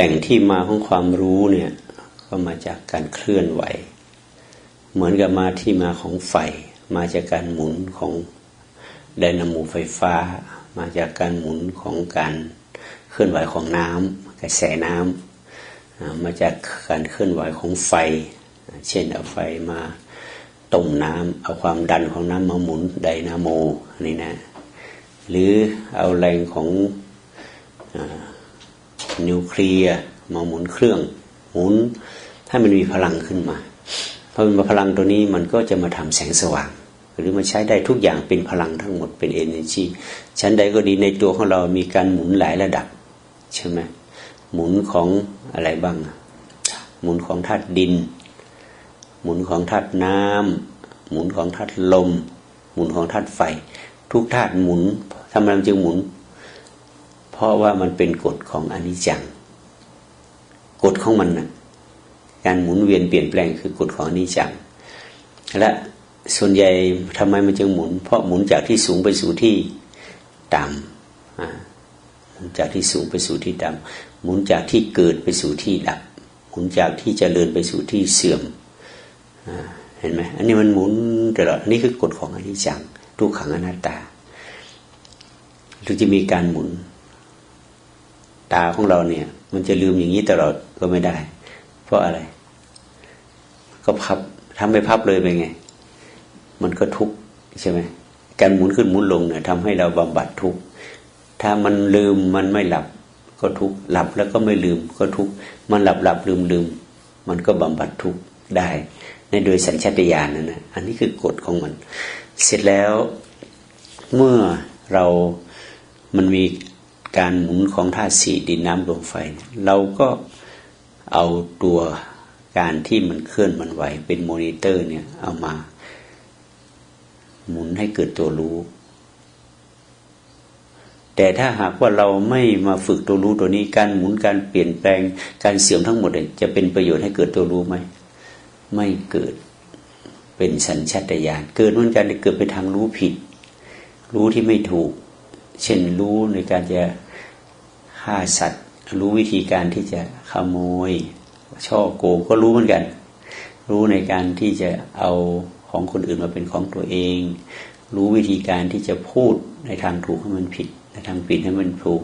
แหล่งที่มาของความรู้เนี่ยก็มาจากการเคลื่อนไหว เหมือนกับมาที่มาของไฟ มาจากการหมุนของไดนาโมไฟฟ้า มาจากการหมุนของการเคลื่อนไหวของน้ำกระแสน้ำมาจากการเคลื่อนไหวของไฟ เช่นเอาไฟมาต้มน้ำเอาความดันของน้ำมาหมุนไดนาโมนี่นะหรือเอาแรงของ นิวเคลียร์มาหมุนเครื่องหมุนให้มันมีพลังขึ้นมาพอมีพลังตัวนี้มันก็จะมาทำแสงสว่าง หรือมาใช้ได้ทุกอย่างเป็นพลังทั้งหมดเป็น energy ชั้นใดก็ดีในตัวของเรามีการหมุนหลายระดับใช่ไหมหมุนของอะไรบ้าง หมุนของธาตุดิน หมุนของธาตุน้ำหมุนของธาตุลม หมุนของธาตุไฟ ทุกธาตุหมุนทำไมมันจึงหมุน เพราะว่ามันเป็นกฎของอนิจจัง กฎของมันนะการหมุนเวียนเปลี่ยนแปลงคือกฎของอนิจจัง และส่วนใหญ่ทำไมมันจึงหมุน เพราะหมุนจากที่สูงไปสู่ที่ต่ำหมุนจากที่สูงไปสู่ที่ต่ำหมุนจากที่เกิดไปสู่ที่ดับ หมุนจากที่เจริญไปสู่ที่เสื่อมเห็นไหมอันนี้มันหมุนตลอดอันนี้คือกฎของอนิจจังทุกขังอนัตตาหรือจะมีการหมุน ตาของเราเนี่ย มันจะลืมอย่างนี้ตลอดก็ไม่ได้ เพราะอะไร ก็พับทำไปพับเลยเป็นไง มันก็ทุกข์ใช่ไหมการหมุนขึ้นหมุนลงเนี่ยทำให้เราบำบัดทุกข์ถ้ามันลืมมันไม่หลับก็ทุกข์หลับแล้วก็ไม่ลืมก็ทุกข์มันหลับหลับลืมลืมมันก็บำบัดทุกข์ได้ในโดยสัญชาตญาณนั่นนะอันนี้คือกฎของมัน เสร็จแล้วเมื่อเรามันมี การหมุนของธาตุสี่ดินน้ำลมไฟ เราก็เอาตัวการที่มันเคลื่อนมันไหวเป็นมอนิเตอร์เนี่ยเอามา หมุนให้เกิดตัวรู้ แต่ถ้าหากว่าเราไม่มาฝึกตัวรู้ตัวนี้การหมุนการเปลี่ยนแปลงการเสื่อมทั้งหมดจะเป็นประโยชน์ให้เกิดตัวรู้ไหมไม่เกิดเป็นสัญชาตญาณเกิดเหมือนกันเกิดไปทางรู้ผิด รู้ที่ไม่ถูก เช่นรู้ในการจะฆ่าสัตว์ รู้วิธีการที่จะขโมย ช่อโกงก็รู้เหมือนกัน รู้ในการที่จะเอาของคนอื่นมาเป็นของตัวเอง รู้วิธีการที่จะพูดในทางถูกให้มันผิด ในทางผิดให้มันถูก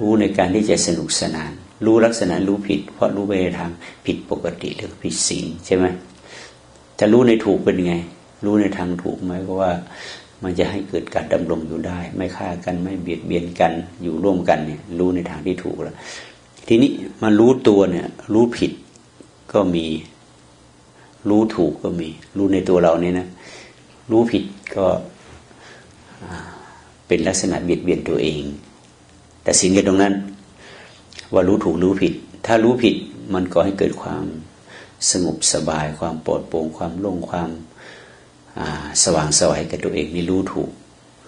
รู้ในการที่จะสนุกสนาน รู้ลักษณะรู้ผิด เพราะรู้ไปในทางผิดปกติหรือผิดศีลใช่ไหมจะรู้ในถูกเป็นไง รู้ในทางถูกไหมก็ว่า มันจะให้เกิดการดำรงอยู่ได้ ไม่ฆ่ากันไม่เบียดเบียนกันอยู่ร่วมกันเนี่ย รู้ในทางที่ถูกแล้ว ทีนี้มารู้ตัวเนี่ย รู้ผิดก็มี รู้ถูกก็มี รู้ในตัวเราเนี่ยนะ รู้ผิดก็เป็นลักษณะเบียดเบียนตัวเอง แต่สิ่งกันตรงนั้น ว่ารู้ถูกรู้ผิด ถ้ารู้ผิดมันก็ให้เกิดความสงบสบายความปลอดโปร่งความโล่งความ สว่างสวัยกับตัวเองนี่รู้ถูก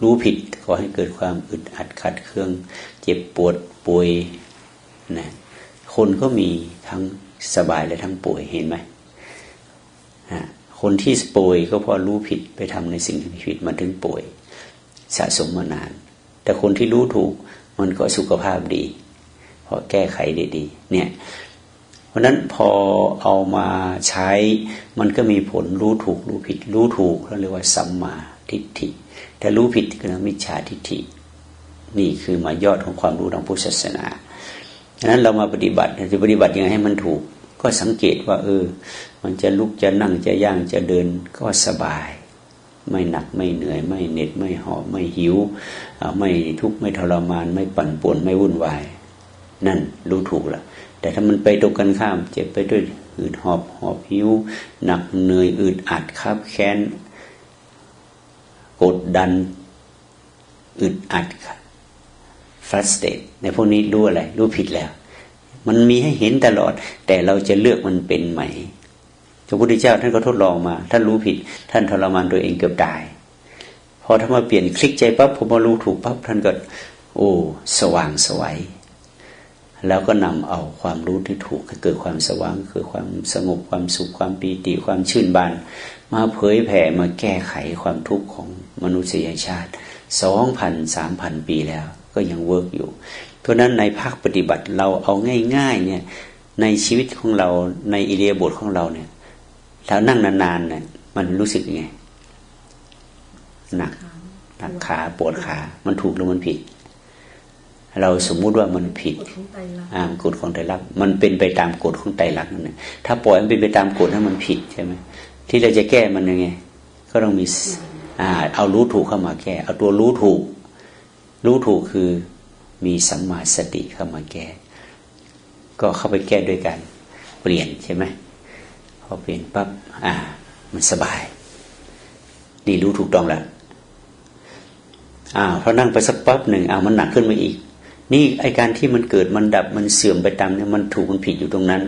รู้ผิดก็ให้เกิดความอึดอัดขัดเครื่อง เจ็บปวดป่วยนะคนก็มีทั้งสบายและทั้งป่วยเห็นไหมคนที่ป่วยก็เพราะรู้ผิดไปทำในสิ่งที่ผิดมันถึงป่วย สะสมมานาน แต่คนที่รู้ถูกมันก็สุขภาพดี เพราะแก้ไขได้ดี เนี่ย ราะนั้นพอเอามาใช้มันก็มีผลรู้ถูกรู้ผิด รู้ถูกเราเรียกว่าสัมมาทิฏฐิแต่รู้ผิดก็เรียกมิจฉาทิฏฐิ นี่คือมายอดของความรู้ทางพุทธศาสนาดังนั้นเรามาปฏิบัติจะปฏิบัติยังไงให้มันถูก ก็สังเกตว่า เออ มันจะลุกจะนั่งจะย่างจะเดินก็สบาย ไม่หนักไม่เหนื่อย ไม่เหน็ดไม่หอบไม่หิว ไม่ทุกข์ไม่ทรมาน ไม่ปั่นป่วนไม่วุ่นวาย นั่นรู้ถูกแล้ว แต่ถ้ามันไปตรงกันข้าม เจ็บไปด้วยอืดหอบหอบหิวหนักเหนื่อยอืดอัดคับแค้นกดดันอึดอัดฟรัสเตตในพวกนี้รู้อะไรรู้ผิดแล้ว มันมีให้เห็นตลอด แต่เราจะเลือกมันเป็นไหมพระพุทธเจ้าท่านก็ทดลองมา ท่านรู้ผิด ท่านทรมานตัวเองเกือบตาย พอถ้ามาเปลี่ยนคลิกใจปั๊บผมมารู้ถูกปั๊บท่านก็ โอ้ สว่างสวย แล้วก็นำเอาความรู้ที่ถูกเกิดความสว่างคือความสงบความสุขความปีติความชื่นบานมาเผยแผ่มาแก้ไขความทุกข์ของมนุษยชาติสองพันสามพันปีแล้ว ก็ยังเวิร์กอยู่เพราะฉะนั้นในภาคปฏิบัติเราเอาง่าย ๆเนี่ยในชีวิตของเราในอิเดียบทของเราเนี่ยเรานั่งนานๆเนี่ยมันรู้สึกยังไงหนักหนักขาปวดขา มันถูกหรือมันผิด เราสมมุติว่ามันผิดกฎของไตรลักษณ์อ่ากฎของไตรลักษณ์มันเป็นไปตามกฎของไตรลักษณ์นั่นแหละถ้าปล่อยมันเป็นไปตามกฎนั้นมันผิดใช่ไหมที่เราจะแก้มันยังไง ก็ต้องมีสอ่าเอารู้ถูกเข้ามาแก้เอาตัวรู้ถูก รู้ถูกคือมีสัมมาสติเข้ามาแก้ ก็เข้าไปแก้ด้วยกัน เปลี่ยนใช่ไหมพอเปลี่ยนปั๊บอ่า มันสบาย นี่รู้ถูกต้องแล้วอ่าพอนั่งไปสักปั๊บหนึ่งอ่ามันหนักขึ้นมาอีก นี่ไอการที่มันเกิดมันดับมันเสื่อมไปตามเนี่ยมันถูกมันผิดอยู่ตรงนั้น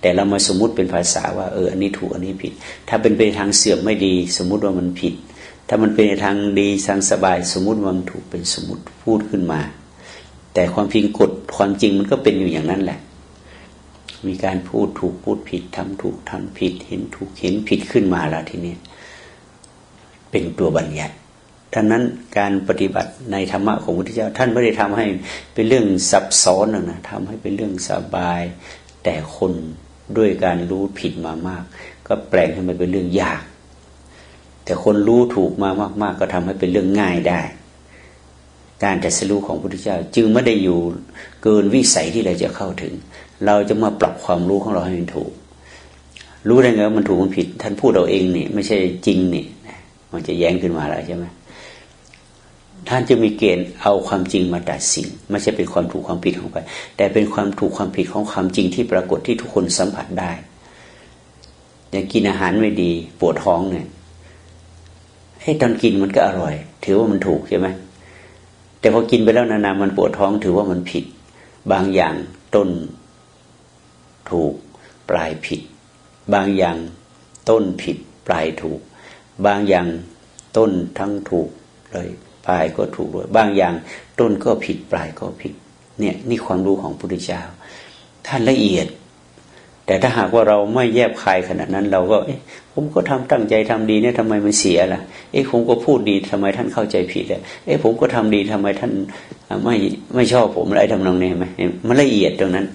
แต่เรามาสมมุติเป็นภาษาว่าเอออันนี้ถูกอันนี้ผิด ถ้าเป็นไปทางเสื่อมไม่ดี สมมุติว่ามันผิด ถ้ามันเป็นทางดีทางสบาย สมมุติว่ามันถูกเป็นสมมติพูดขึ้นมา แต่ความจริงกฎความจริงมันก็เป็นอยู่อย่างนั้นแหละ มีการพูดถูกพูดผิดทำถูกทำผิดเห็นถูกเห็นผิดขึ้นมาแล้วทีนี้เป็นตัวบัญญัติ ท่านั้นการปฏิบัติในธรรมะของพระพุทธเจ้า ท่านไม่ได้ทำให้เป็นเรื่องซับซ้อนนะทำให้เป็นเรื่องสบาย แต่คนด้วยการรู้ผิดมามาก ก็แปลงให้มันเป็นเรื่องยาก แต่คนรู้ถูกมามาก ๆ ก็ทำให้เป็นเรื่องง่ายได้ การจัดสรู้ของพระพุทธเจ้า จึงไม่ได้อยู่เกินวิสัยที่เราจะเข้าถึง เราจะมาปรับความรู้ของเราให้มันถูก รู้ได้ไงว่ามันถูกมันผิด ท่านพูดเราเองนี่ไม่ใช่จริงนี่มันจะแย้งขึ้นมาแล้วใช่ไหม ท่านจะมีเกณฑ์เอาความจริงมาตัดสินไม่ใช่เป็นความถูกความผิดของใครแต่เป็นความถูกความผิดของความจริงที่ปรากฏที่ทุกคนสัมผัสได้อย่างกินอาหารไม่ดีปวดท้องเนี่ยให้ตอนกินมันก็อร่อย ถือว่ามันถูกใช่ไหมแต่พอกินไปแล้วนานๆมันปวดท้องถือว่ามันผิด บางอย่างต้นถูก ปลายผิด บางอย่างต้นผิด ปลายถูก บางอย่างต้นทั้งถูกเลย ลายก็ถูกด้วยบางอย่างต้นก็ผิดปลายก็ผิดเนี่ยนี่ความรู้ของพุทธเจ้า ท่านละเอียด แต่ถ้าหากว่าเราไม่แยบคายขนาดนั้น เราก็เอ๊ะผมก็ทำตั้งใจทำดีเนี่ยทำไมมันเสียล่ะ เอ๊ะผมก็พูดดีทำไมท่านเข้าใจผิดเลยเอ๊ะผมก็ทำดีทำไมท่านไม่ไม่ชอบผมอะไรทำนองนี้ไหมมันละเอียดตรงนั้น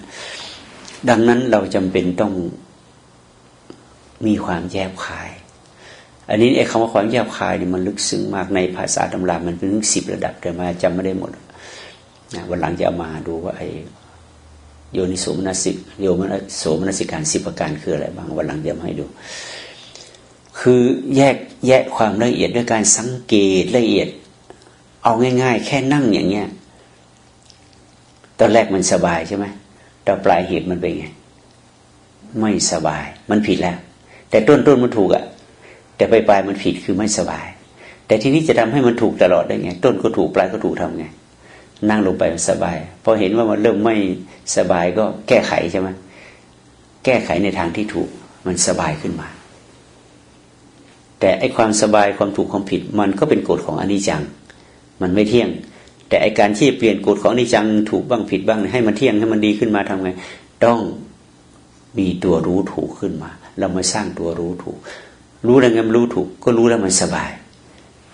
ดังนั้นเราจำเป็นต้องมีความแยบคาย อันนี้ไอ้คำว่าความแยบคายเนี่ยมันลึกซึ้งมากในภาษาตำรามันเป็นถึงสิบระดับแต่มาจำไม่ได้หมดนะวันหลังจะเอามาดูว่าไอ้โยนิโสมนสิกโยมนโสมนสิการสิบประการคืออะไรบ้างวันหลังเดี๋ยวมาให้ดู คือแยกแยกความละเอียดด้วยการสังเกตละเอียด เอาง่าย ๆ แค่นั่งอย่างเงี้ยตอนแรกมันสบายใช่ไหมแต่ปลายเหตุมันเป็นไง ไม่สบาย มันผิดแล้ว แต่ต้นต้นมันถูกอะ แต่ปลายปลายมันผิดคือไม่สบาย แต่ทีนี้จะทำให้มันถูกตลอดได้ไง ต้นก็ถูกปลายก็ถูกทำไง นั่งลงไปมันสบาย พอเห็นว่ามันเริ่มไม่สบายก็แก้ไขใช่ไหมแก้ไขในทางที่ถูกมันสบายขึ้นมา แต่ไอความสบายความถูกความผิด มันก็เป็นกฎของอนิจจัง มันไม่เที่ยง แต่ไอการที่เปลี่ยนกฎของอนิจจังถูกบ้างผิดบ้างให้มันเที่ยงให้มันดีขึ้นมาทำไง ต้องมีตัวรู้ถูกขึ้นมา เรามาสร้างตัวรู้ถูก รู้แล้วไงมันรู้ถูก ก็รู้แล้วมันสบาย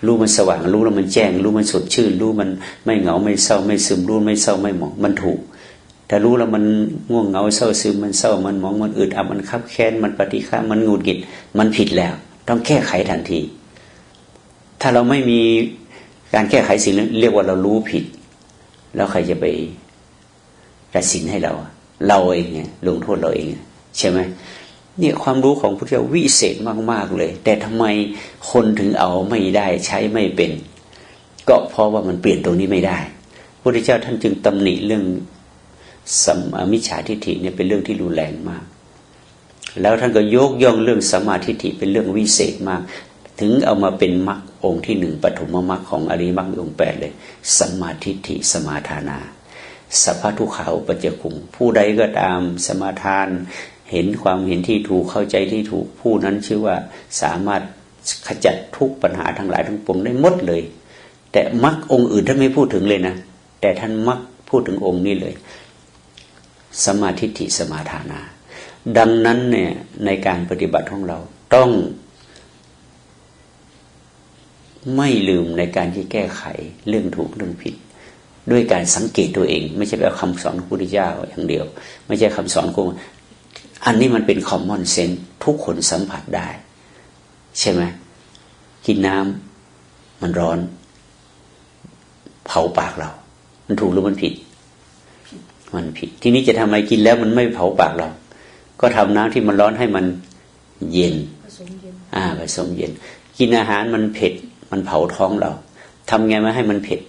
รู้มันสว่าง รู้แล้วมันแจ้ง รู้มันสดชื่น รู้มันไม่เหงาไม่เศร้าไม่ซึมรู้ไม่เศร้าไม่หมองมันถูก แต่รู้แล้วมันง่วงเหงาเศร้าซึมมันเศร้ามันหมองมันอึดอัดมันคับแค้นมันปฏิฆามันหงุดหงิด มันผิดแล้ว ต้องแก้ไขทันที ถ้าเราไม่มีการแก้ไขสิ่งนั้นเรียกว่าเรารู้ผิด แล้วใครจะไปตัดสินให้เรา เราเองเนี่ยลงโทษเราเอง ใช่ไหม เนี่ยความรู้ของพระเจ้าวิเศษมาก ๆเลย แต่ทำไมคนถึงเอาไม่ได้ใช้ไม่เป็น ก็เพราะว่ามันเปลี่ยนตรงนี้ไม่ได้พระพุทธเจ้าท่านจึงตำหนิเรื่องสัมมิจฉาทิฏฐิเนี่ยเป็นเรื่องที่รุนแรงมาก แล้วท่านก็ยกย่องเรื่องสมมาทิฏฐิเป็นเรื่องวิเศษมาก ถึงเอามาเป็นมรรคองค์ที่หนึ่งปฐมมรรคของอริมรรคองค์แปดเลยสัมมาทิฏฐิสมาทานาสัพพทุขาอุปจคุงผู้ใดก็ตามสมาทาน เห็นความเห็นที่ถูกเข้าใจที่ถูกผู้นั้นชื่อว่าสามารถขจัดทุกปัญหาทั้งหลายทั้งปวงได้หมดเลย แต่มรรคองค์อื่นท่านไม่พูดถึงเลยนะ แต่ท่านมักพูดถึงองค์นี้เลย สมาธิฐิสมาทานา ดังนั้นเนี่ยในการปฏิบัติของเราต้อง ไม่ลืมในการที่แก้ไขเรื่องถูกเรื่องผิดด้วยการสังเกตตัวเอง ไม่ใช่แบบคำสอนของพระพุทธเจ้าอย่างเดียว ไม่ใช่คำสอนของ อันนี้มันเป็นคอมมอนเซนส์ทุกคนสัมผัสได้ ใช่ไหมกินน้ำมันร้อน เผาปากเรา มันถูกหรือมันผิด มันผิด ทีนี้จะทำไมกินแล้วมันไม่เผาปากเรา ก็ทำน้ำที่มันร้อนให้มันเย็นผสมเย็นอ่าผสมเย็น กินอาหารมันเผ็ด มันเผาท้องเราทำไงไม่ให้มันเผ็ด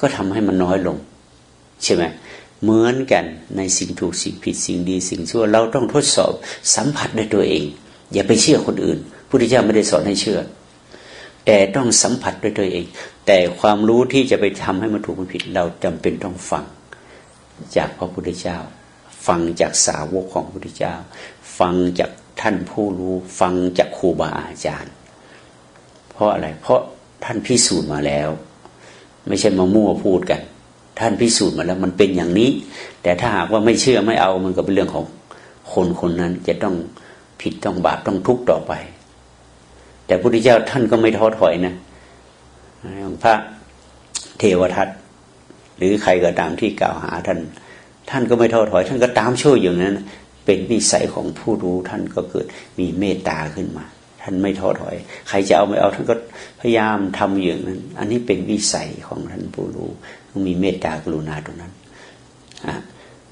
ก็ทำให้มันน้อยลง ใช่ไหม เหมือนกันในสิ่งถูกสิ่งผิดสิ่งดีสิ่งชั่ว เราต้องทดสอบสัมผัสด้วยตัวเอง อย่าไปเชื่อคนอื่นพุทธเจ้าไม่ได้สอนให้เชื่อ แต่ต้องสัมผัสด้วยตัวเอง แต่ความรู้ที่จะไปทำให้มันถูกมันผิด เราจำเป็นต้องฟังจากพระพุทธเจ้า ฟังจากสาวกของพระพุทธเจ้า ฟังจากท่านผู้รู้ฟังจากครูบาอาจารย์ เพราะอะไรเพราะท่านพิสูจน์มาแล้ว ไม่ใช่มามั่วพูดกัน ท่านพิสูจน์มาแล้วมันเป็นอย่างนี้ แต่ถ้าหากว่าไม่เชื่อไม่เอามันก็เป็นเรื่องของคนคนนั้นจะต้องผิดต้องบาปต้องทุกข์ต่อไป แต่พระพุทธเจ้าท่านก็ไม่ท้อถอยนะองพระเทวทัตหรือใครก็ตามที่กล่าวหาท่าน ท่านก็ไม่ท้อถอย ท่านก็ตามช่วยอย่างนั้น เป็นวิสัยของผู้รู้ท่านก็เกิดมีเมตตาขึ้นมา ท่านไม่ท้อถอย ใครจะเอาไม่เอาท่านก็พยายามทำอย่างนั้น อันนี้เป็นวิสัยของท่านผู้รู้ ต้องมีเมตตากรุณาตรงนั้น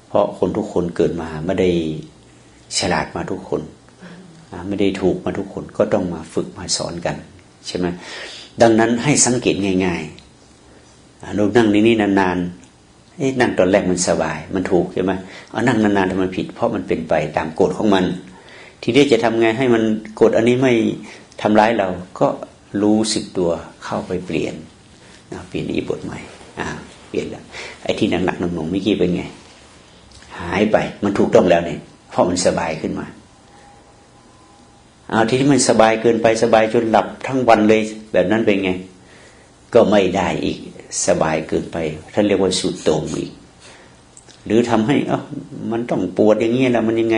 เพราะคนทุกคนเกิดมาไม่ได้ฉลาดมาทุกคนไม่ได้ถูกมาทุกคนก็ต้องมาฝึกมาสอนกันใช่ไหมดังนั้นให้สังเกตง่ายๆอะเรานั่งในนี้นานๆนั่งตอนแรกมันสบาย มันถูกใช่ไหมเอานั่งนานๆทำไมผิด เพราะมันเป็นไปตามกฎของมัน ทีนี้จะทำไงให้มันกฎอันนี้ไม่ทำร้ายเราก็รู้สึกตัวเข้าไปเปลี่ยนเปลี่ยนอีบทใหม่อ่า ปลี่ยนแล้วไอ้ที่หนักๆหนุ่มๆเมื่อกี้เป็นไง หายไปมันถูกต้องแล้วเนี่ยเพราะมันสบายขึ้นมาเอาที่ที่มันสบายเกินไปสบายจนหลับทั้งวันเลย แบบนั้นเป็นไง ก็ไม่ได้อีกสบายเกินไปท่านเรียกว่าสุดโต่งอีก หรือทำให้เอ้ามันต้องปวดอย่างเงี้ยแล้วมันยังไง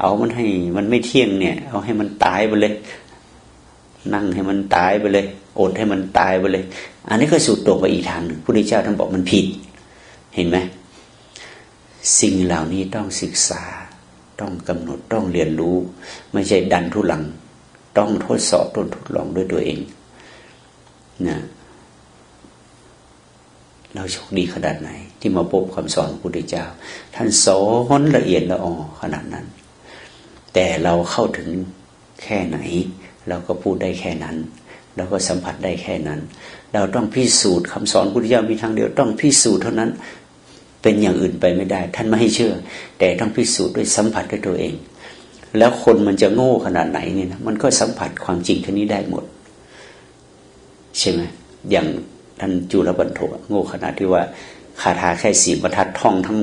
เอามันให้มันไม่เที่ยงเนี่ย เอาให้มันตายไปเลย นั่งให้มันตายไปเลย อดให้มันตายไปเลย อันนี้ก็สุดต่งไปอีกทางหนึ่งพระพุทธเจ้าท่านบอกมันผิด เห็นไหมสิ่งเหล่านี้ต้องศึกษา ต้องกำหนดต้องเรียนรู้ ไม่ใช่ดันทุลัง ต้องทดสอบต้นทดลองด้วยตัวเองนะเราโชคดีขนาดไหน ที่มาพบคำสอนของพระพุทธเจ้า ท่านสอนละเอียดละออขนาดนั้น แต่เราเข้าถึงแค่ไหน เราก็พูดได้แค่นั้น เราก็สัมผัสได้แค่นั้น เราต้องพิสูจน์คำสอนพุทธเจ้ามีทางเดียวต้องพิสูจน์เท่านั้นเป็นอย่างอื่นไปไม่ได้ ท่านไม่ให้เชื่อ แต่ต้องพิสูจน์ด้วยสัมผัสด้วยตัวเอง แล้วคนมันจะโง่ขนาดไหนเนี่ยนะมันก็สัมผัสความจริงท่านี้ได้หมด ใช่ไหมอย่างท่านจุลบรรทกโง่ขนาดที่ว่าคาถาแค่สี่บรรทัดท่องทั้ง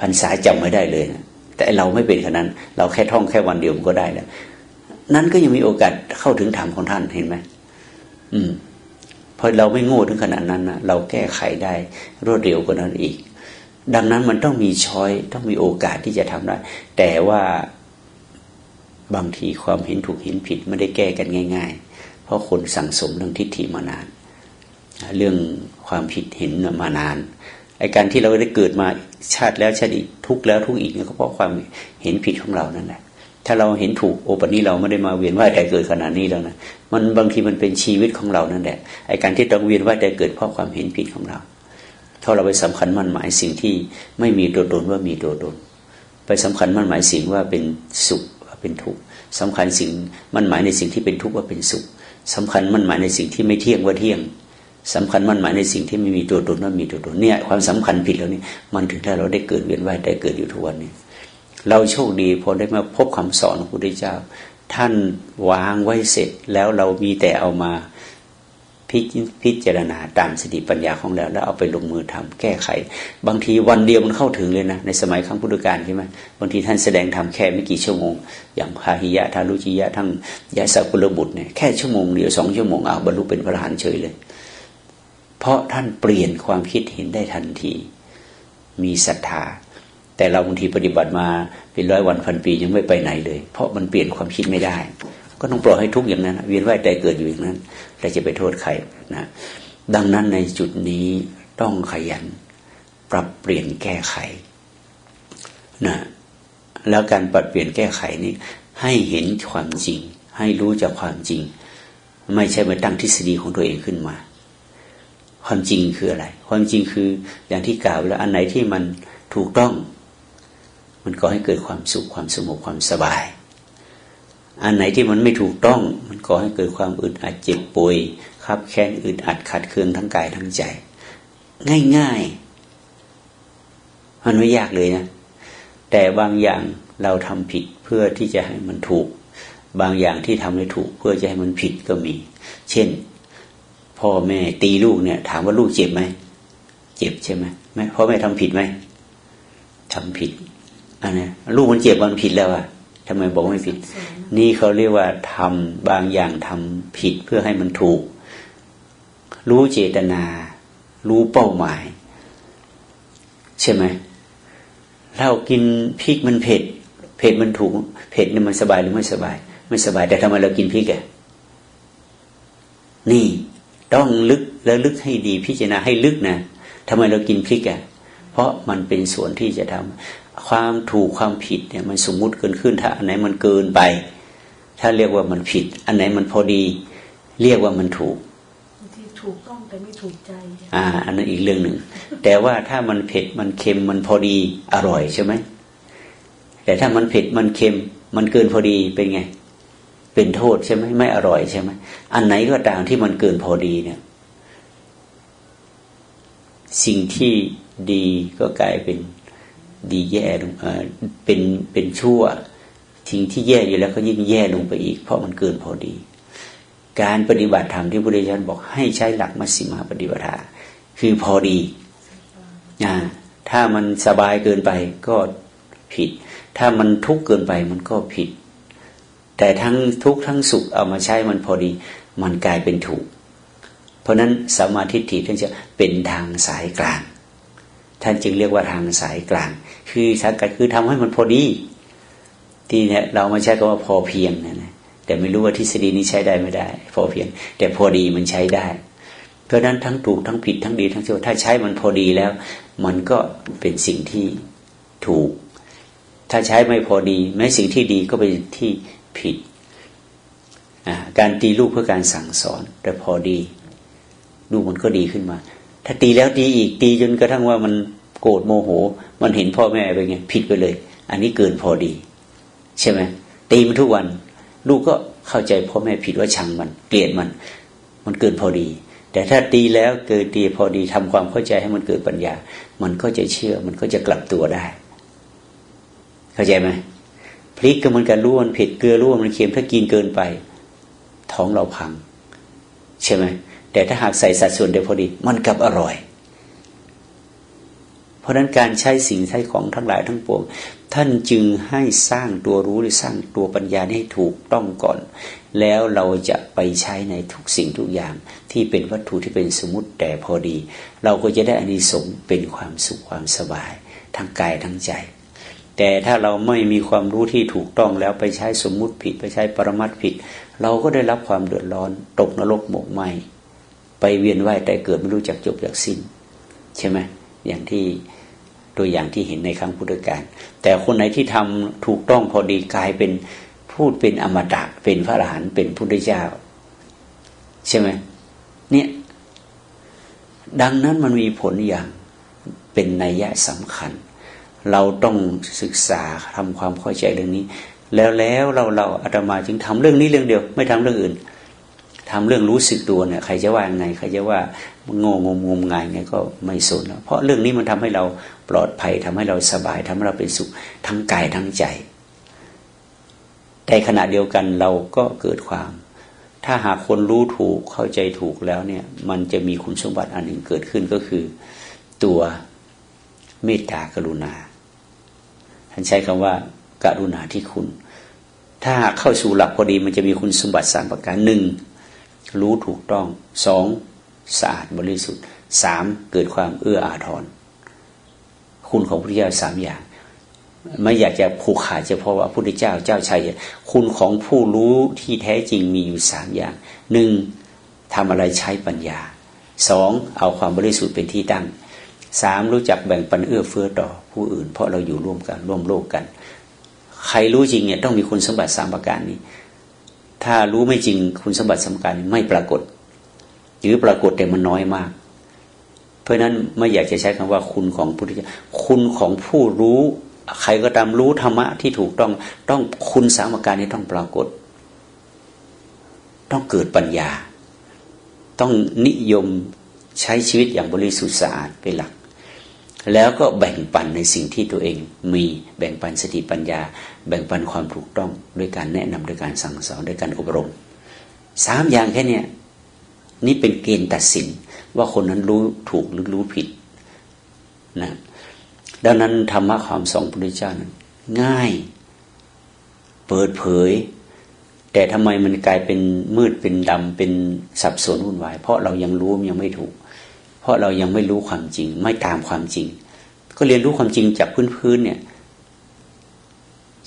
พรรษาจำไม่ได้เลยนะแต่เราไม่เป็นขนาดนั้น เราแค่ท่องแค่วันเดียวมันก็ได้แล้ว นั้นก็ยังมีโอกาสเข้าถึงธรรมของท่านเห็นไหมอืมพอเราไม่โง่ถึงขนาดนั้นนะเราแก้ไขได้รวดเร็วกว่านั้นอีก ดังนั้นมันต้องมีช้อยต้องมีโอกาสที่จะทำได้ แต่ว่าบางทีความเห็นถูกเห็นผิดไม่ได้แก้กันง่าย ๆ เพราะคนสั่งสมเรื่องทิฏฐิมานาน เรื่องความผิดเห็นมานานไอการที่เราได้เกิดมาชาติแล้วชาติอีกทุกแล้วทุกอีกก็เพราะความเห็นผิดของเรานั่นแหละ ถ้าเราเห็นถูกโอปันนี้เราไม่ได้มาเวียนว่ายแต่เกิดขนาดนี้แล้วนะมันบางทีมันเป็นชีวิตของเรานั่นแหละไอการที่ต้องเวียนว่ายแต่เกิดเพราะความเห็นผิดของเราถ้าเราไปสำคัญมั่นหมายสิ่งที่ไม่มีตัวตนว่ามีตัวตนไปสำคัญมั่นหมายสิ่งว่าเป็นสุขว่าเป็นทุกข์สำคัญสิ่งมั่นหมายในสิ่งที่เป็นทุกข์ว่าเป็นสุขสำคัญมั่นหมายในสิ่งที่ไม่เที่ยงว่าเที่ยงสำคัญมั่นหมายในสิ่งที่ไม่มีตัวตนว่ามีตัวตนเนี่ยความสำคัญผิดแล้วนี่มันถึงถ้าเราได้เกิดเวียนว่ายได้เกิดอยู่ทุกวันนี้ เราโชคดีพอได้มาพบคำสอนของพระพุทธเจ้า ท่านวางไว้เสร็จแล้วเรามีแต่เอามาพิพจารณาตามสติปัญญาของเราแล้วเอาไปลงมือทำแก้ไข บางทีวันเดียวมันเข้าถึงเลยนะ ในสมัยครั้งพุทธกาลใช่ไหมบางทีท่านแสดงธรรมแค่ไม่กี่ชั่วโมง อย่างพาหิยะทารุจิยะทั้งยะสักุลบุตรเนี่ยแค่ชั่วโมงเดียวสองชั่วโมงเอาบรรลุเป็นพระอรหันต์เฉยเลย เพราะท่านเปลี่ยนความคิดเห็นได้ทันที มีศรัทธา แต่เราบางทีปฏิบัติมาเป็นร้อยวันพันปียังไม่ไปไหนเลย เพราะมันเปลี่ยนความคิดไม่ได้ ก็ต้องปล่อยให้ทุกอย่างนั้น เวียนว่ายแต่เกิดอยู่อย่างนั้นเราจะไปโทษใครนะดังนั้นในจุดนี้ต้องขยัน ปรับเปลี่ยนแก้ไขนะแล้วการปรับเปลี่ยนแก้ไขนี้ให้เห็นความจริง ให้รู้จากความจริง ไม่ใช่มาตั้งทฤษฎีของตัวเองขึ้นมา ความจริงคืออะไร ความจริงคืออย่างที่กล่าวแล้วอันไหนที่มันถูกต้อง มันก็ให้เกิดความสุขความสงบความสบาย อันไหนที่มันไม่ถูกต้องมันก็ให้เกิดความอึดอัดเจ็บป่วยคับแค้นอึดอัดขัดเคืองทั้งกายทั้งใจ ง่ายๆ มันไม่ยากเลยนะ แต่บางอย่างเราทำผิดเพื่อที่จะให้มันถูก บางอย่างที่ทำให้ถูกเพื่อจะให้มันผิดก็มี เช่น พ่อแม่ตีลูกเนี่ย ถามว่าลูกเจ็บไหม เจ็บใช่ไหมแม่พ่อแม่ทำผิดไหมทำผิด อันนี้ลูกมันเจ็บมันผิดแล้วอะทำไมบอกไม่ผิด นี่เขาเรียกว่าทำบางอย่างทำผิดเพื่อให้มันถูก รู้เจตนา รู้เป้าหมาย ใช่ไหมเรากินพริกมันเผ็ด เผ็ดมันถูก เผ็ดนี่มันสบายหรือไม่สบาย ไม่สบาย แต่ทำไมเรากินพริกอะนี่ต้องลึกแล้วลึกให้ดีพิจารณาให้ลึกนะทำไมเรากินพริกอะเพราะมันเป็นส่วนที่จะทำ ความถูกความผิดเนี่ยมันสมมุติเกินขึ้น ถ้าอันไหนมันเกินไป ถ้าเรียกว่ามันผิด อันไหนมันพอดี เรียกว่ามันถูกที่ถูกต้องแต่ไม่ถูกใจ อ่า อันนั้นอีกเรื่องหนึ่ง แต่ว่าถ้ามันเผ็ดมันเค็มมันพอดีอร่อยใช่ไหมแต่ถ้ามันเผ็ดมันเค็ม มันเกินพอดีเป็นไง เป็นโทษใช่ไหมไม่อร่อยใช่ไหมอันไหนก็ตามที่มันเกินพอดีเนี่ย สิ่งที่ดีก็กลายเป็น ดีแย่ลงเป็นเป็นชั่วสิ่งที่แย่อยู่แล้วก็ยิ่งแย่ลงไปอีก เพราะมันเกินพอดี การปฏิบัติธรรมที่พระพุทธเจ้าบอกให้ใช้หลักมัชฌิมาปฏิปทาคือพอดีอ่าถ้ามันสบายเกินไปก็ผิด ถ้ามันทุกข์เกินไปมันก็ผิด แต่ทั้งทุกข์ทั้งสุขเอามาใช้มันพอดี มันกลายเป็นถูก เพราะนั้นสมาธิฏฐิท่านจะเป็นทางสายกลาง ท่านจึงเรียกว่าทางสายกลาง คือสายกลางคือทำให้มันพอดี ที่เนี่ยเรามาใช้คำว่าพอเพียงนะนะแต่ไม่รู้ว่าทฤษฎีนี้ใช้ได้ไม่ได้ พอเพียง แต่พอดีมันใช้ได้ เพราะนั้นทั้งถูกทั้งผิดทั้งดีทั้งชั่วถ้าใช้มันพอดีแล้ว มันก็เป็นสิ่งที่ถูก ถ้าใช้ไม่พอดี แม้สิ่งที่ดีก็เป็นที่ผิดการตีลูกเพื่อการสั่งสอน แต่พอดี ลูกมันก็ดีขึ้นมา ถ้าตีแล้วตีอีกตีจนกระทั่งว่ามันโกรธโมโห มันเห็นพ่อแม่ไปไงผิดไปเลย อันนี้เกินพอดี ใช่ไหมตีมันทุกวัน ลูกก็เข้าใจพ่อแม่ผิดว่าชังมัน เกลียดมัน มันเกินพอดี แต่ถ้าตีแล้วเกิดตีพอดีทำความเข้าใจให้มันเกิดปัญญา มันก็จะเชื่อ มันก็จะกลับตัวได้ เข้าใจไหมพริกก็เหมือนกันรู้มันเผ็ดเกลือรู้มันเค็มถ้ากินเกินไป ท้องเราพัง ใช่ไหม แต่ถ้าหากใส่สัดส่วนเดียวพอดี มันกลับอร่อย เพราะนั้นการใช้สิ่งใช้ของทั้งหลายทั้งปวง ท่านจึงให้สร้างตัวรู้หรือสร้างตัวปัญญาให้ถูกต้องก่อน แล้วเราจะไปใช้ในทุกสิ่งทุกอย่างที่เป็นวัตถุที่เป็นสมมติแต่พอดี เราก็จะได้อานิสงส์เป็นความสุขความสบาย ทั้งกายทั้งใจแต่ถ้าเราไม่มีความรู้ที่ถูกต้องแล้วไปใช้สมมุติผิด ไปใช้ปรมัตผิด เราก็ได้รับความเดือดร้อน ตกนรกหมกไหม ไปเวียนว่ายแต่เกิดไม่รู้จักจบจากสิ้น ใช่ไหมอย่างที่ตัวอย่างที่เห็นในครั้งพุทธกาลแต่คนไหนที่ทำถูกต้องพอดีกลายเป็นพูดเป็นอมตะเป็นพระอรหันต์เป็นพุทธเจ้า ใช่ไหมเนี่ยดังนั้นมันมีผลอย่างเป็นนัยยะสำคัญ เราต้องศึกษาทำความเข้าใจเรื่องนี้ แล้วแล้วเราเราอาตมาจึงทำเรื่องนี้เรื่องเดียว ไม่ทำเรื่องอื่น ทำเรื่องรู้สึกตัวเนี่ยใครจะว่าไงใครจะว่าโง่งมงมงายไงก็ไม่สนเพราะเรื่องนี้มันทำให้เราปลอดภัยทำให้เราสบายทำให้เราเป็นสุขทั้งกายทั้งใจ แต่ขณะเดียวกันเราก็เกิดความ ถ้าหากคนรู้ถูกเข้าใจถูกแล้วเนี่ย มันจะมีคุณสมบัติอันหนึ่งเกิดขึ้นก็คือ ตัวเมตตากรุณาท่านใช้คำว่าการุณาที่คุณ ถ้าเข้าสู่หลักพอดีมันจะมีคุณสมบัติสามประการหนึ่ง รู้ถูกต้องสองสะอาดบริสุทธิ์สามเกิดความเอื้ออาทรคุณของพระพุทธเจ้าสามอย่าง ไม่อยากจะผูกขาดเฉพาะว่าพระพุทธเจ้าเจ้าชายคุณของผู้รู้ที่แท้จริงมีอยู่สามอย่างหนึ่งทำอะไรใช้ปัญญาสองเอาความบริสุทธิ์เป็นที่ตั้งสามรู้จักแบ่งปันเอื้อเฟื้อต่อผู้อื่น เพราะเราอยู่ร่วมกันร่วมโลกกัน ใครรู้จริงเนี่ยต้องมีคุณสมบัติสามประการนี้ ถ้ารู้ไม่จริงคุณสมบัติสามประการนี้ไม่ปรากฏ หรือปรากฏแต่มันน้อยมาก เพราะฉะนั้นไม่อยากจะใช้คำว่าคุณของพุทธเจ้าคุณของผู้รู้ ใครก็ตามรู้ธรรมะที่ถูกต้องต้องคุณสามประการนี้ต้องปรากฏ ต้องเกิดปัญญา ต้องนิยมใช้ชีวิตอย่างบริสุทธิ์สะอาดเป็นหลัก แล้วก็แบ่งปันในสิ่งที่ตัวเองมีแบ่งปันสติปัญญา แบ่งปันความถูกต้องด้วยการแนะนำด้วยการสั่งสอนด้วยการอบรมสามอย่างแค่นี้นี่เป็นเกณฑ์ตัดสินว่าคนนั้นรู้ถูกหรือรู้ผิดนะดังนั้นธรรมะความสองพุทธเจ้านั้นง่าย เปิดเผย แต่ทำไมมันกลายเป็นมืดเป็นดำเป็นสับสนวุ่นวาย เพราะเรายังรู้ยังไม่ถูก เพราะเรายังไม่รู้ความจริง ไม่ตามความจริง ก็เรียนรู้ความจริงจากพื้นๆเนี่ย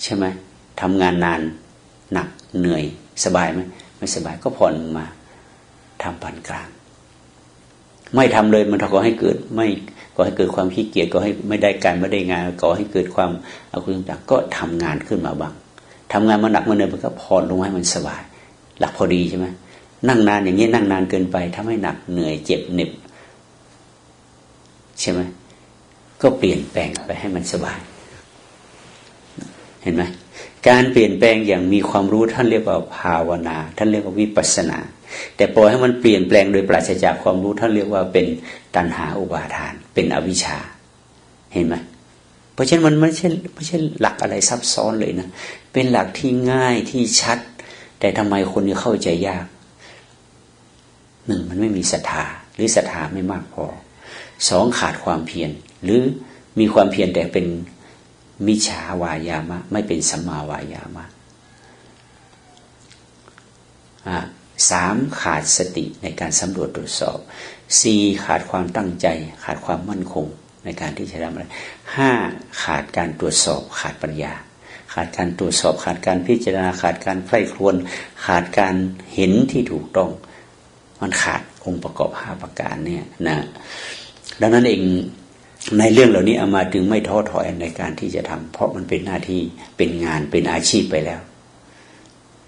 ใช่ไหมทำงานนานหนักเหนื่อย สบายไหมไม่สบายก็ผ่อนมาทำปานกลาง ไม่ทำเลยมันก่อให้เกิด ไม่ก่อให้เกิดความขี้เกียจก่อให้ไม่ได้การไม่ได้งานก่อให้เกิดความอาคุณต่างก็ทำงานขึ้นมาบ้างทำงานมาหนักมาเหนื่อยมันก็ผ่อนลงให้มันสบาย หลักพอดีใช่ไหมนั่งนานอย่างนี้นั่งนานเกินไปทำให้หนักเหนื่อยเจ็บเหน็บ ใช่ไหมก็เปลี่ยนแปลงไปให้มันสบาย เห็นไหมการเปลี่ยนแปลงอย่างมีความรู้ท่านเรียกว่าภาวนา ท่านเรียกว่าวิปัสสนา แต่ปล่อยให้มันเปลี่ยนแปลงโดยปราศจากความรู้ท่านเรียกว่าเป็นตัณหาอุบาทาน เป็นอวิชชา เห็นไหมเพราะฉะนั้นมันไม่ใช่ไม่ใช่หลักอะไรซับซ้อนเลยนะ เป็นหลักที่ง่ายที่ชัด แต่ทำไมคนเข้าใจยากหนึ่งมันไม่มีศรัทธาหรือศรัทธาไม่มากพอ สองขาดความเพียรหรือมีความเพียรแต่เป็นมิจฉาวายามะ ไม่เป็นสัมมาวายามะสามขาดสติในการสำรวจตรวจสอบสี่ขาดความตั้งใจ ขาดความมั่นคงในการที่จะทำอะไรห้าขาดการตรวจสอบขาดปัญญา ขาดการตรวจสอบขาดการพิจารณาขาดการใคร่ครวญขาดการเห็นที่ถูกต้อง มันขาดองค์ประกอบห้าประการเนี่ยนะ ดังนั้นเองในเรื่องเหล่านี้เอามาถึงไม่ท้อถอยในการที่จะทำเพราะมันเป็นหน้าที่เป็นงานเป็นอาชีพไปแล้ว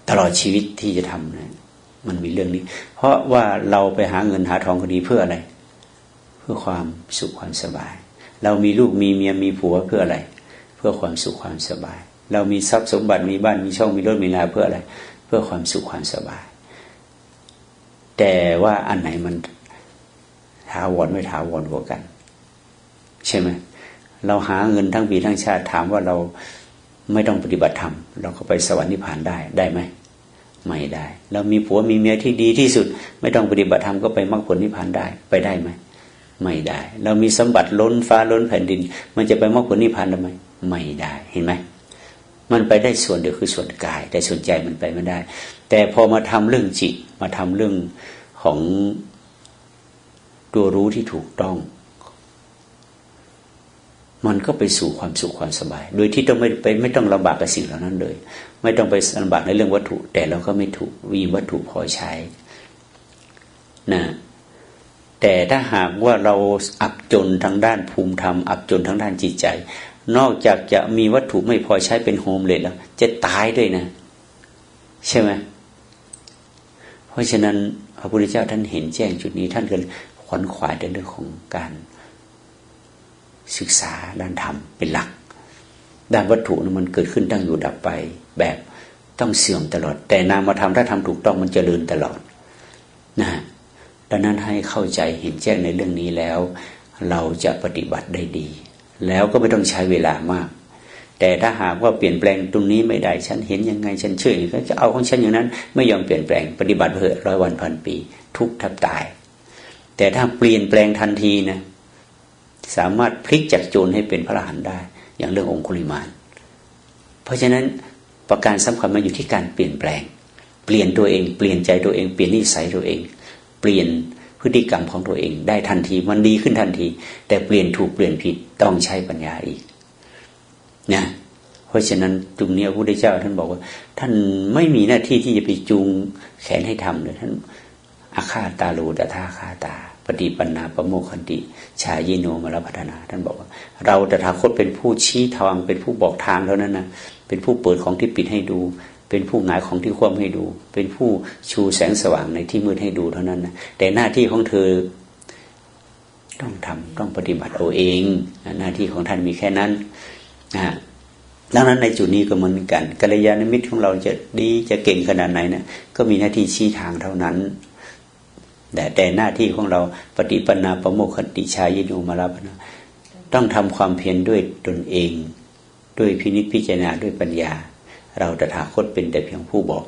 ตลอดชีวิตที่จะทำนะมันมีเรื่องนี้ เพราะว่าเราไปหาเงินหาทองคนดีเพื่ออะไร เพื่อความสุขความสบาย เรามีลูกมีเมียมีผัวเพื่ออะไร เพื่อความสุขความสบาย เรามีทรัพย์สมบัติมีบ้านมีช่องมีรถมีลาเพื่ออะไร เพื่อความสุขความสบาย แต่ว่าอันไหนมัน ถาวรไม่ถาวรกว่ากัน ใช่ไหมเราหาเงินทั้งปีทั้งชาติถามว่าเราไม่ต้องปฏิบัติธรรมเราก็ไปสวรรค์นิพพานได้ได้ไหมไม่ได้เรามีผัวมีเมียที่ดีที่สุด ไม่ต้องปฏิบัติธรรมก็ไปมรรคผลนิพพานได้ไปได้ไหมไม่ได้ เรามีสมบัติล้นฟ้าล้นแผ่นดิน มันจะไปมรรคผลนิพพานได้ไหมไม่ได้เห็นไหมมันไปได้ส่วนเดียวคือส่วนกาย แต่ส่วนใจมันไปไม่ได้ แต่พอมาทำเรื่องจิตมาทำเรื่องของ ตัวรู้ที่ถูกต้อง มันก็ไปสู่ความสุขความสบาย โดยที่ต้องไม่ไปไม่ต้องลำบากกับสิ่งเหล่านั้นเลย ไม่ต้องไปลำบากในเรื่องวัตถุ แต่เราก็ไม่ถูกวีวัตถุพอใช้นะแต่ถ้าหากว่าเราอับจนทางด้านภูมิธรรม อับจนทางด้านจิตใจ นอกจากจะมีวัตถุไม่พอใช้เป็นโฮมเลยแล้ว จะตายด้วยนะ ใช่ไหมเพราะฉะนั้นพระพุทธเจ้าท่านเห็นแจ้งจุดนี้ท่านก็ ขวนขวายในเรื่องของการศึกษาด้านธรรมเป็นหลัก ด้านวัตถุนมันเกิดขึ้นตั้งอยู่ดับไปแบบต้องเสื่อมตลอด แต่นามธรรมถ้าทำถูกต้องมันจเจริญตลอดนะดังนั้นให้เข้าใจเห็นแจ้งในเรื่องนี้แล้ว เราจะปฏิบัติได้ดี แล้วก็ไม่ต้องใช้เวลามาก แต่ถ้าหากว่าเปลี่ยนแปลงตรงนี้ไม่ได้ฉันเห็นยังไงฉันเชื่อก็จะเอาของฉันอย่างนั้น ไม่ยอมเปลี่ยนแปลงปฏิบัติเพื่อร้อยวันพันปี ทุกทับตาย แต่ถ้าเปลี่ยนแปลงทันทีนะสามารถพลิกจากโจรให้เป็นพระอรหันต์ได้ อย่างเรื่ององคุลิมาน เพราะฉะนั้นประการสำคัญมาอยู่ที่การเปลี่ยนแปลง เปลี่ยนตัวเอง เปลี่ยนใจตัวเอง เปลี่ยนนิสัยตัวเอง เปลี่ยนพฤติกรรมของตัวเอง ได้ทันทีมันดีขึ้นทันที แต่เปลี่ยนถูกเปลี่ยนผิดต้องใช้ปัญญาอีกนะเพราะฉะนั้นจุงนี้พระพุทธเจ้าท่านบอกว่า ท่านไม่มีหน้าที่ที่จะไปจูงแขนให้ทำเลยท่าน อาฆาตตาลูตถาคาตา ปฏิปันาประโมคันติ ชายิโนมรพัฒนา ท่านบอกว่า เราตถาคตเป็นผู้ชี้ทางเป็นผู้บอกทางเท่านั้นนะเป็นผู้เปิดของที่ปิดให้ดู เป็นผู้หงายของที่คว่ำให้ดู เป็นผู้ชูแสงสว่างในที่มืดให้ดูเท่านั้นนะแต่หน้าที่ของเธอต้องทำต้องปฏิบัติเอาเอง หน้าที่ของท่านมีแค่นั้นนะดังนั้นในจุดนี้ก็เหมือนกันกัลยาณมิตรของเราจะดีจะเก่งขนาดไหนนะก็มีหน้าที่ชี้ทางเท่านั้น แต่แต่หน้าที่ของเราปฏิปนาประโมคคติชายิโนมารับนะต้องทำความเพียรด้วยตนเอง ด้วยพินิจพิจารณาด้วยปัญญา เราตถาคตเป็นแต่เพียงผู้บอก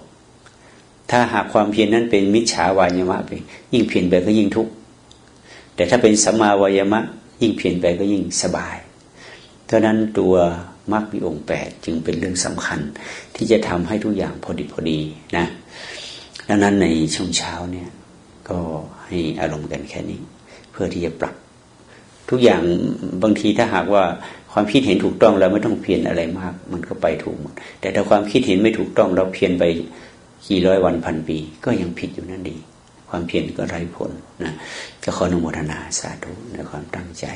ถ้าหากความเพียรนั้นเป็นมิจฉาวายมะไปยิ่งเพียรไปก็ยิ่งทุกข์แต่ถ้าเป็นสัมมาวายมะ ยิ่งเพียรไปก็ยิ่งสบายเพราะนั้นตัวมรรคมีองค์แปดจึงเป็นเรื่องสำคัญ ที่จะทำให้ทุกอย่างพอดีพอดีนะดังนั้นในช่วงเช้าเนี่ย ก็ให้อารมณ์กันแค่นี้ เพื่อที่จะปรับ ทุกอย่างบางทีถ้าหากว่าความคิดเห็นถูกต้องแล้วไม่ต้องเพียนอะไรมาก มันก็ไปถูกหมดแต่ถ้าความคิดเห็นไม่ถูกต้องเราเพียนไปกี่ร้อยวันพันปี ก็ยังผิดอยู่นั่นดี ความเพียรก็ไร้ผลนะก็ขออนุโมทนาสาธุในความตั้งใจ